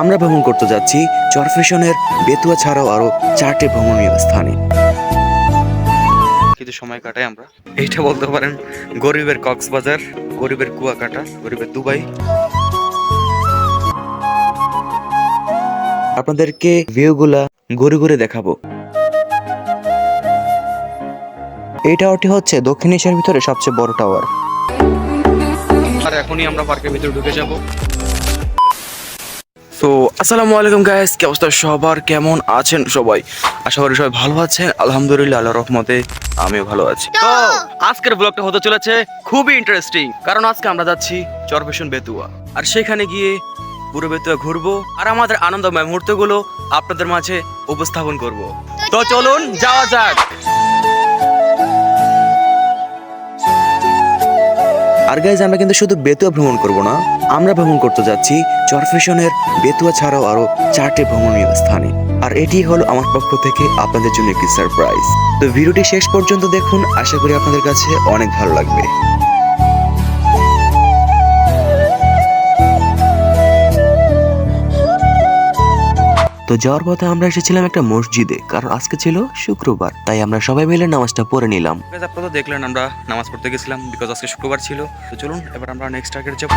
আমরা ভ্রমণ করতে যাচ্ছি চরফেশনের বেতুয়া ছাড়াও আরও চারটে ভ্রমণীয় স্থানে। কিছু সময় কাটাই আমরা। এইটা বলতে পারেন গরিবের কক্সবাজার গরিবের কুয়াকাটা গরিবের দুবাই। আপনাদেরকে ভিউগুলা ঘুরে ঘুরে দেখাবো। এই টাওয়ারটি হচ্ছে দক্ষিণ এশিয়ার ভিতরে সবচেয়ে বড় টাওয়ার আর এখনই আমরা পার্কের ভিতরে ঢুকে যাব। তো আসসালামু আলাইকুম গাইস কি অবস্থা? সবার কেমন আছেন সবাই? আশা করি সবাই ভালো আছেন। আলহামদুলিল্লাহ আল্লাহর রহমতে আমিও ভালো আছি। তো আজকের ব্লগটা হতে চলেছে খুবই ইন্টারেস্টিং কারণ আজকে আমরা যাচ্ছি চরপেশন বেতুয়া। আর সেখানে গিয়ে পুরো বেতুয়া ঘুরবো আর আমাদের আনন্দময় মুহূর্তগুলো আপনাদের মাঝে উপস্থাপন করব। তো চলুন যাওয়া যাক। আর গাইজ আমরা কিন্তু শুধু বেতুয়া ভ্রমণ করব না, আমরা ভ্রমণ করতে যাচ্ছি চরফেশনের বেতুয়া ছাড়াও আরও চারটে ভ্রমণীয় স্থানে। আর এটি হলো আমার পক্ষ থেকে আপনাদের জন্য একটি সারপ্রাইজ তো ভিডিওটি শেষ পর্যন্ত দেখুন, আশা করি আপনাদের কাছে অনেক ভালো লাগবে। তো যাওয়ার পথে আমরা এসেছিলাম একটা মসজিদে, কারণ আজকে ছিল শুক্রবার, তাই আমরা সবাই মিলে নামাজটা পড়ে নিলাম। আপনারা তো দেখলেন, আমরা নামাজ পড়তে গেছিলাম বিকজ আজকে শুক্রবার ছিল। তো চলুন, এবার আমরা নেক্সট টার্গেট যাব।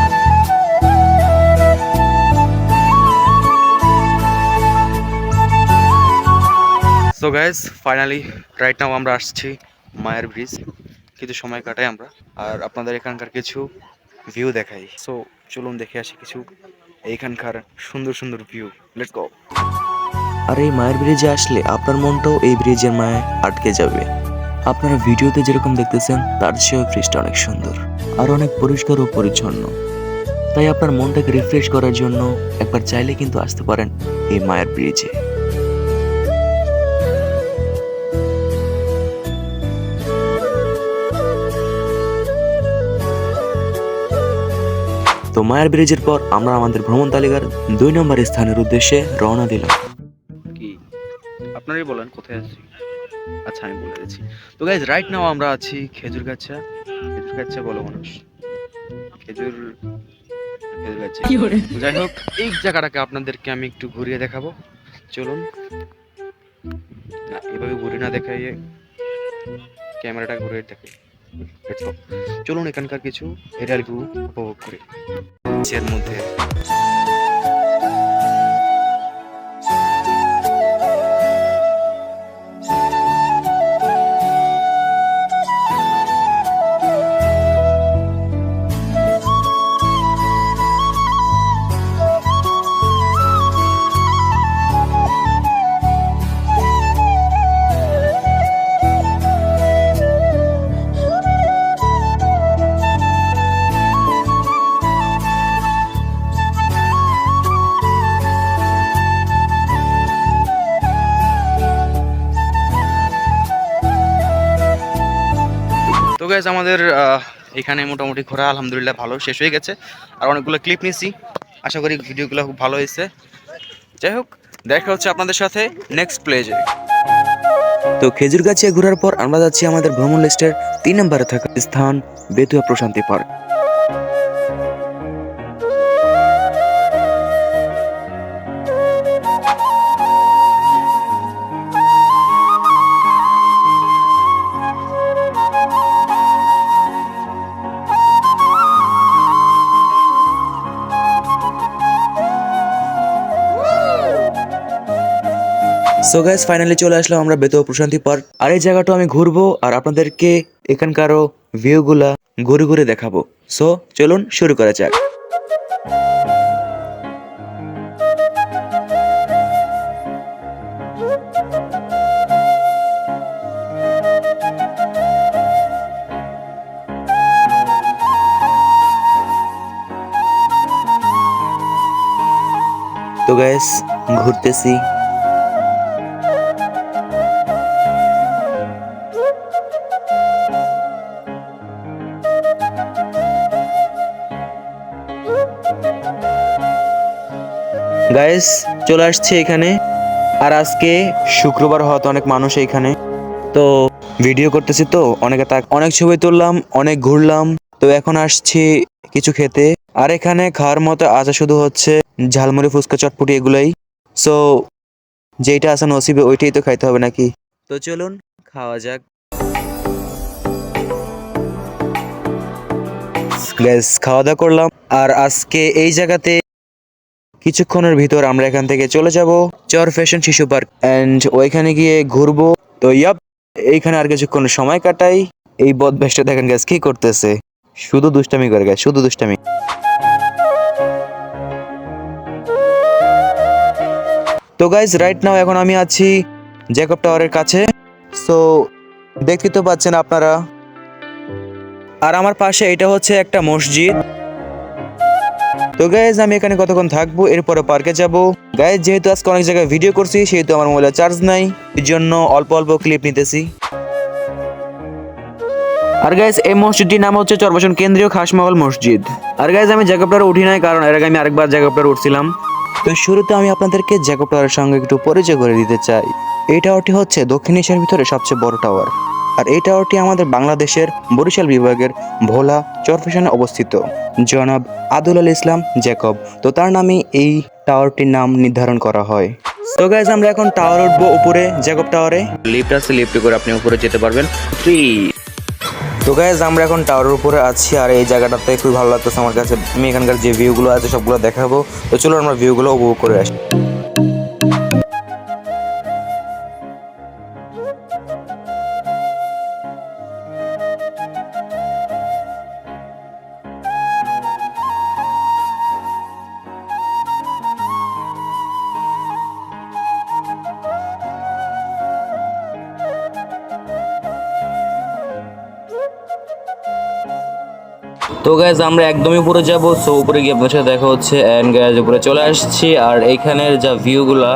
So guys finally right now আমরা আসছি মায়ের ব্রিজ। কিছু সময় কাটাই আমরা, আর আপনাদের এখানকার কিছু ভিউ দেখাই। সো চলুন দেখে আসি কিছু এইখানকার সুন্দর সুন্দর ভিউ লেটস গো আর এই মায়ের ব্রিজে আসলে আপনার মনটাও এই ব্রিজের মায়ে আটকে যাবে। আপনারা ভিডিওতে যেরকম দেখতেছেন, তার চেয়েও ব্রিজটা অনেক সুন্দর আর অনেক পরিষ্কার ও পরিচ্ছন্ন। তাই আপনার মনটাকে রিফ্রেশ করার জন্য একবার চাইলে কিন্তু আসতে পারেন এই মায়ের ব্রিজে তো মায়ের ব্রিজের পর আমরা আমাদের ভ্রমণ তালিকার দুই নম্বর স্থানের উদ্দেশ্যে রওনা দিলাম। কি? আপনারই বলেন কোথায় আছি? আচ্ছা আমি বলে দিচ্ছি। তো গাইজ রাইট নাও আমরা আছি খেজুর গাছা। খেজুর গাছা বলো মানুষ। খেজুর খেজুর গাছা। যাই হোক এই জায়গাটাকে আপনাদেরকে আমি একটু ঘুরিয়ে দেখাবো। চলুন। এভাবে ঘুরে না দেখাইয়ে ক্যামেরাটা ঘুরে দেখাই. চলুন এখানকার কিছু এরিয়াল ভিউ উপভোগ করি। মধ্যে গাইজ আমাদের এখানে মোটামুটি ঘোরা আলহামদুলিল্লাহ ভালো, শেষ হয়ে গেছে। আর অনেকগুলো ক্লিপ নিয়েছি আশা করি ভিডিওগুলো খুব ভালো হয়েছে। যাই হোক, দেখা হচ্ছে আপনাদের সাথে নেক্সট প্লেজে তো খেজুর গাছে ঘোরার পর আমরা যাচ্ছি আমাদের ভ্রমণ লিস্টের তিন নম্বরে থাকা স্থান, বেতুয়া প্রশান্তি পার্ক। সো গাইস ফাইনালি চলে আসলাম আমরা বেতুয়া প্রশান্তি পার্ক। আর এই জায়গাটা আমি ঘুরবো আর আপনাদেরকে এখানকারও ভিউগুলা ঘুরে ঘুরে দেখাবো। সো চলুন শুরু করা যাক। তো গাইস ঘুরতেছি। গাইস চলে আসছে এখানে। আর আজকে শুক্রবার হওয়াতে অনেক মানুষ এখানে। তো ভিডিও করতেছি তো, অনেকে তাক, অনেক ছবি তুললাম, অনেক ঘুরলাম। তো এখন আসছি কিছু খেতে। আর এখানে খাওয়ার মতো আছে শুধু হচ্ছে ঝালমুড়ি, ফুচকা, চটপটি এগুলাই। সো যেটা আছে নসিবে ওইটাই তো খাইতে হবে নাকি? তো চলুন, খাওয়া যাক। গ্যাস খাওয়া দাওয়া করলাম। আর আজকে এই জায়গাতে কিছুক্ষণের ভিতর আমরা এখান থেকে চলে যাব চর ফ্যাশন শিশু পার্ক। অ্যান্ড ওইখানে গিয়ে ঘুরবো। তো ইয়াপ, এইখানে আর কিছুক্ষণ সময় কাটাই। এই বদভ্যাসটা দেখেন গ্যাস কি করতেছে? শুধু দুষ্টামি করে গেছে শুধু দুষ্টামি। তো গাইজ রাইট নাও এখন আমি আছি জ্যাকব টাওয়ারের কাছে। সো দেখতে তো পাচ্ছেন আপনারা। আর আমার পাশে এটা হচ্ছে একটা মসজিদ। তো গাইজ আমি এখানে কতক্ষণ থাকব? এরপরে পার্কে যাব। গাইজ যেহেতু আজকে অনেক জায়গায় ভিডিও করছি, সেহেতু আমার মোবাইলে চার্জ নাই। এর জন্য অল্প অল্প ক্লিপ নিতেছি। আর গাইজ এই মসজিদটির নাম হচ্ছে চরবাসন কেন্দ্রীয় খাসমহল মসজিদ। আর গাইজ আমি জ্যাকবটার উঠি নাই, কারণ এর আগে আমি আরেকবার জ্যাকবটার উঠছিলাম। তো শুরুতে আমি আপনাদেরকে জ্যাকব টাওয়ারের সঙ্গে একটু পরিচয় করে দিতে চাই। এই টাওয়ারটি হচ্ছে দক্ষিণ এশিয়ার ভিতরে সবচেয়ে বড় টাওয়ার আর এই টাওয়ারটি আমাদের বাংলাদেশের বরিশাল বিভাগের ভোলা চরফেশনে অবস্থিত। জনাব আদুল আল ইসলাম জ্যাকব। তো তার নামে এই টাওয়ারটির নাম নির্ধারণ করা হয়। তো গাইজ আমরা এখন টাওয়ার উঠবো উপরে জ্যাকব টাওয়ারে। লিফট আছে লিফটে করে আপনি উপরে যেতে পারবেন। ফ্রি তো গাইজ আমরা এখন টাওয়ারের উপরে আছি আর এই জায়গাটাতে খুবই ভালো লাগতেছে আমার কাছে। আমি এখানকার যে ভিউগুলো আছে সবগুলো দেখাবো। তো চলো আমরা ভিউগুলো উপভোগ করে আসি। তো গ্যাস আমরা একদমই উপরে যাব। সো উপরে গিয়ে আপনার সাথে দেখা হচ্ছে অ্যান্ড গ্যাস উপরে চলে আসছি। আর এইখানের যা ভিউগুলা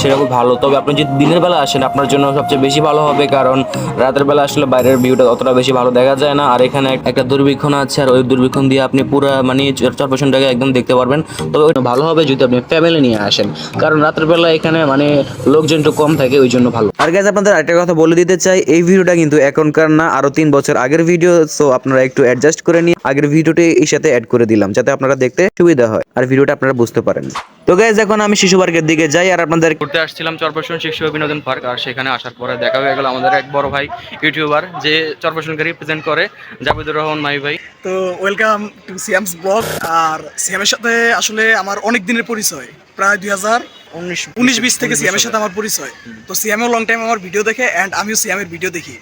সেটা খুব ভালো। তবে আপনি যদি দিনের বেলা আসেন, আপনার জন্য সবচেয়ে বেশি ভালো হবে। কারণ রাতের বেলা আসলে বাইরের ভিউটা অতটা বেশি ভালো দেখা যায় না। আর এখানে একটা দূরবীক্ষণ আছে। আর ওই দূরবীক্ষণ দিয়ে আপনি পুরো মানে চরপেশনটাকে একদম দেখতে পারবেন। তবে ওইটা ভালো হবে যদি আপনি ফ্যামিলি নিয়ে আসেন। কারণ রাতের বেলা এখানে মানে লোকজন একটু কম থাকে, ওই জন্য ভালো। আর গ্যাস আপনাদের আরেকটা কথা বলে দিতে চাই। এই ভিডিওটা কিন্তু এখনকার না, আরও তিন বছর আগের ভিডিও সো আপনারা একটু অ্যাডজাস্ট করে নিয়ে আগের ভিডিওটি এই সাথে অ্যাড করে দিলাম যাতে আপনারা দেখতে সুবিধা হয় আর ভিডিওটা আপনারা বুঝতে পারেন। তো গাইজ এখন আমি শিশু পার্কের দিকে যাই আর আপনাদের ঘুরতে আসছিলাম চরপেশন শিশু বিনোদন পার্ক আর সেখানে আসার পরে দেখা হয়ে গেল আমাদের এক বড় ভাই ইউটিউবার যে চরপেশনকে রিপ্রেজেন্ট করে জাবেদুর রহমান মাই ভাই। তো ওয়েলকাম টু সিয়ামস ব্লগ আর সিয়ামের সাথে আসলে আমার অনেক দিনের পরিচয় প্রায় দুই হাজার উনিশ উনিশ বিশ থেকে সিয়ামের সাথে আমার পরিচয়। তো সিয়ামেও লং টাইম আমার ভিডিও দেখে অ্যান্ড আমিও সিয়ামের ভিডিও দেখি।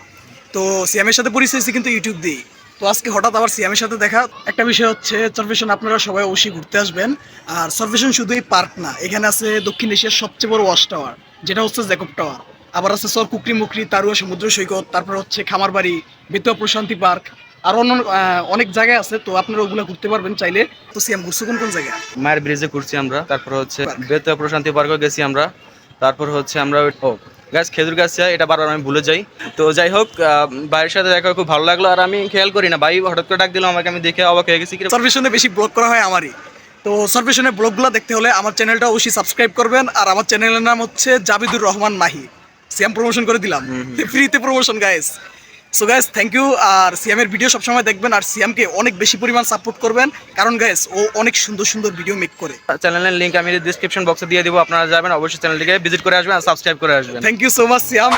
তো সিয়ামের সাথে পরিচয় হয়েছে কিন্তু ইউটিউব দিই তো আজকে হঠাৎ আবার সিয়ামের সাথে দেখা। একটা বিষয় হচ্ছে চরফেশন আপনারা সবাই অবশ্যই ঘুরতে আসবেন। আর চরফেশন শুধুই পার্ক না এখানে আছে দক্ষিণ এশিয়ার সবচেয়ে বড় ওয়াশ টাওয়ার যেটা হচ্ছে জ্যাকব টাওয়ার আবার আছে সর কুকরি মুকরি তারুয়া সমুদ্র সৈকত তারপর হচ্ছে খামারবাড়ি বেতুয়া প্রশান্তি পার্ক আর অন্য অনেক জায়গায় আছে তো আপনারা ওগুলো ঘুরতে পারবেন চাইলে। তো সিয়াম ঘুরছে কোন কোন জায়গায়? মায়ের ব্রিজে ঘুরছি আমরা তারপর হচ্ছে। বেতুয়া প্রশান্তি পার্কও গেছি আমরা তারপর হচ্ছে আমরা গাছ খেজুর গাছ চাই এটা বারবার আমি ভুলে যাই। তো যাই হোক বাইরের ভাইয়ের সাথে দেখা খুব ভালো লাগল আর আমি খেয়াল করি না ভাই হঠাৎ করে ডাক দিল আমাকে আমি দেখে অবাক হয়ে গেছি রে, বেশি ব্লগ করা হয় আমারই। তো সার্ভিসনের ব্লগগুলো দেখতে হলে আমার চ্যানেলটা অবশ্যই সাবস্ক্রাইব করবেন আর আমার চ্যানেলের নাম হচ্ছে জাবিদুর রহমান মাহি। সেম প্রমোশন করে দিলাম। ফ্রিতে promotion guys so guys thank you আর সিয়ামের ভিডিও সবসময় দেখবেন আর সিয়ামকে অনেক বেশি পরিমাণ সাপোর্ট করবেন। কারণ গ্যাস ও অনেক সুন্দর সুন্দর ভিডিও মেক করে। চ্যানেলের লিংক আমি ডিসক্রিপশন বক্সে দিয়ে দিব আপনারা যাবেন অবশ্যই চ্যানেলটিকে ভিজিট করে আসবেন আর সাবস্ক্রাইব করে আসবেন। Thank you so much Siam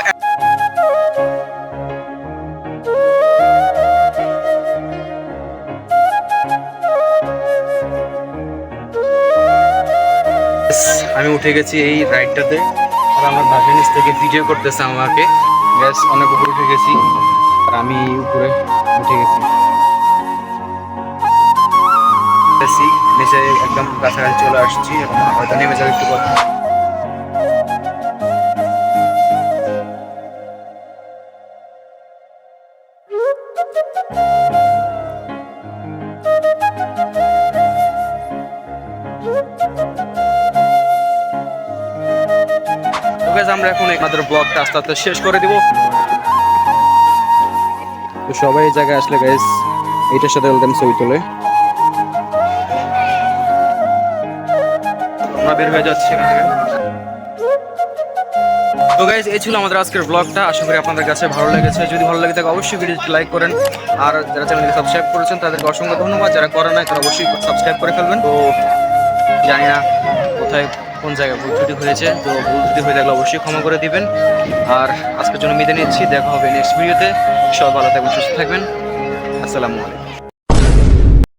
আমি উঠে গেছি এই রাইডটাতে আর আমার বাসের নিচ থেকে ভিডিও করতেছে আমাকে। গ্যাস অনেক উপরে উঠে গেছি। আর আমি উপরে উঠে গেছি। নিচে একদম কাছাকাছি চলে আসছি এখন হয়তো নেমে যাবে একটু পর। তো আমরা এখন আমাদের ব্লগটা আস্তে আস্তে শেষ করে দিব। তো সবাই এই জায়গায় আসলে গাইস এইটার সাথে ওয়েলকাম ছবি তোলে। আমরা বের হয়ে যাচ্ছি তো গাইজ এই ছিল আমাদের আজকের ব্লগটা আশা করি আপনাদের কাছে ভালো লেগেছে। যদি ভালো লেগে থাকে অবশ্যই ভিডিওটি লাইক করেন। আর যারা চ্যানেলকে সাবস্ক্রাইব করেছেন তাদেরকে অসংখ্য ধন্যবাদ। যারা করে নাই তারা অবশ্যই সাবস্ক্রাইব করে ফেলবেন। তো জানি না কোথায় কোন জায়গায় ভুল ত্রুটি হয়েছে, তো ভুল ত্রুটি হয়ে থাকলে অবশ্যই ক্ষমা করে দিবেন। আর আজকের জন্য মিদে নিচ্ছি, দেখা হবে নেক্সট ভিডিওতে সবাই ভালো থাকবেন, সুস্থ থাকবেন। আসসালামু আলাইকুম।